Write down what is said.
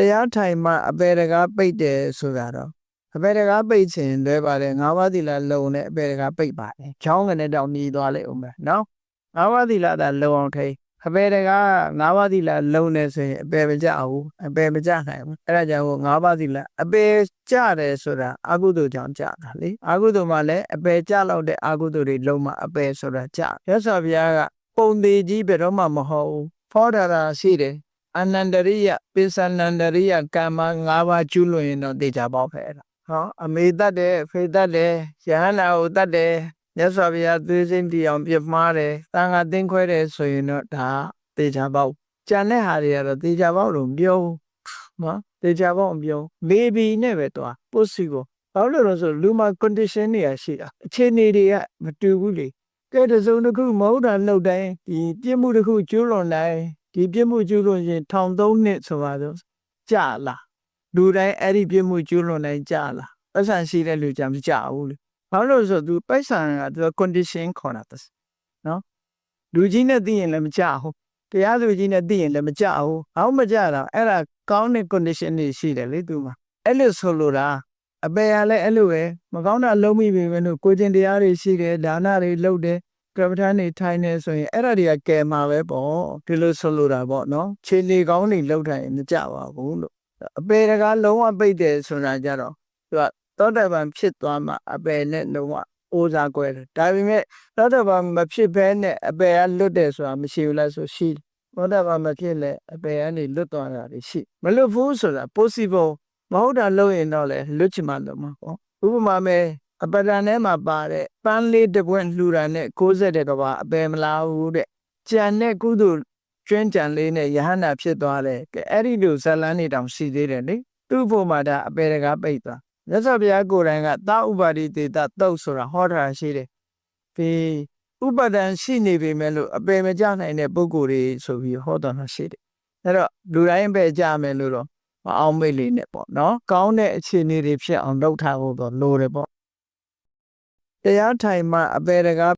တရားထိုင်မှအပေတကားပိတ်တယ်ဆိုတာတော့အပေတကားပိတ်ခြင်းလွဲပါတယ်ငါးပါးသီလလုံနဲ့အပေတကားပိတ်ပါတယ်ချောင်းကနေတောင်မြည်သွားလိုက်အောင်ပဲနော်ငါးပါးသီလသာလုံအောင်ထိအပေတကားငါးပါးသီလလုံနေဆိုရင်အပေမကြဘူးအပေမကြနိုင်ဘူးအဲ့ဒါကြောင့်ငါးပါးသီလအပေကြတယ်ဆိုတာအကုသိုလ်ကြောင့်ကြတာလေအကုသိုလ်မှလည်းအပေကြလောက်တဲ့အကုသိုလ်တွေလုံမှအပေဆိုတာကြရသော်ဘုရားကပုံသေးကြီးဘယ်တော့မှမဟုတ်ဘူးဖောတာတာရှိတယ် အနန္တရိယပိဿနန္တရိယကမ္မ၅ပါးကျူးလွန်ရင်တော့တေချာပေါက်ဖဲအဲ့ဒါဟောအမေတတ်တယ်ဖေတတ်တယ်ယဟန္တာကိုတတ်တယ်မြတ်စွာဘုရားသွေးစင်းတီအောင်ပြစ်မှားတယ်တန်ခါတင်းခွဲတယ်ဆိုရင်တော့ဒါတေချာပေါက်ကြံတဲ့ဟာတွေကတော့တေချာပေါက်လို့မပြောဘူးနော်တေချာပေါက်မပြော maybe နဲ့ပဲတော့ possible ဘာလို့လဲဆိုတော့လူမှာ condition တွေကရှိတာအခြေအနေတွေကမတူဘူးလေကဲတစ်စုံတစ်ခုမဟုတ်တာလှုပ်တိုင်းဒီပြစ်မှုတစ်ခုကျူးလွန်တိုင်း ဒီပြစ်မှုကျူးလွန်ရင်ထောင်သုံးနှစ်ဆိုပါတော့ကြာလာလူတိုင်းအဲ့ဒီပြစ်မှုကျူးလွန်တိုင်းကြာလာပတ်စံရှိတဲ့လူကြမကြဘူးလေဘာလို့လဲဆိုတော့သူပတ်စံကသူ condition ခေါ်တာတနော်လူကြီးနဲ့သိရင်လည်းမကြဘူးတရားသူကြီးနဲ့သိရင်လည်းမကြဘူးအောက်မကြတာအဲ့ဒါကောင်းတဲ့ condition တွေရှိတယ်လေသူမှာအဲ့လိုဆိုလိုတာအပေရလည်းအဲ့လိုပဲမကောင်းတာလုံးမိပြီပဲလို့ကိုကျင်တရားတွေရှိတယ်ဒါနတွေလုပ်တယ် ကပ္ပဋ္ဌာန်းနေထိုင်နေဆိုရင်အဲ့ဒါတွေကကယ်မှာပဲပေါ့ဒီလိုဆိုလိုတာပေါ့နော်ခြေနေကောင်းနေလောက်ထိုင်မကြပါဘူးလို့အပေတကားလုံးဝပိတ်တယ်ဆိုတာကြတော့သူကသောတပန်ဖြစ်သွားမှအပေနဲ့လုံးဝအိုးစားကွဲတယ်ဒါပေမဲ့သောတပန်မဖြစ်ဘဲနဲ့အပေကလွတ်တယ်ဆိုတာမရှိဘူးလားဆိုရှိတယ်သောတပန်မဖြစ်လဲအပေကနေလွတ်သွားတာတွေရှိမလွတ်ဘူးဆိုတာ possible မဟုတ်တာလုပ်ရင်တော့လေလွတ်ချင်မှလွတ်မှာပေါ့ဥပမာမဲ့ အပဒံထဲမှာပါတဲ့ပန်းလေးတစ်ပွင့်လှူတာနဲ့60တဲ့ကဘာအပယ်မလားဘူးတဲ့ကြံတဲ့ကုသိုလ်ကျွမ်းကြံလေးနဲ့ယဟန္တာဖြစ်သွားတယ်ကဲအဲ့ဒီလိုဇလန်းနေတောင်ရှိသေးတယ်လေသူ့ဖို့မှာဒါအပယ်တကားပိတ်သွားမြတ်စွာဘုရားကိုယ်တိုင်ကသာဥပါတိတေတတုတ်ဆိုတာဟောတာရှိတယ်ဒီဥပဒံရှိနေပေမဲ့လို့အပယ်မကြနိုင်တဲ့ပုဂ္ဂိုလ်တွေဆိုပြီးဟောတော်တာရှိတယ်အဲ့တော့လူတိုင်းပဲကြမယ်လို့တော့မအောင်မေ့လေးနဲ့ပေါ့နော်ကောင်းတဲ့အခြေအနေတွေဖြစ်အောင်လုပ်ထားဖို့တော့လိုတယ်ပေါ့ တရားထိုင်မှအပေတကား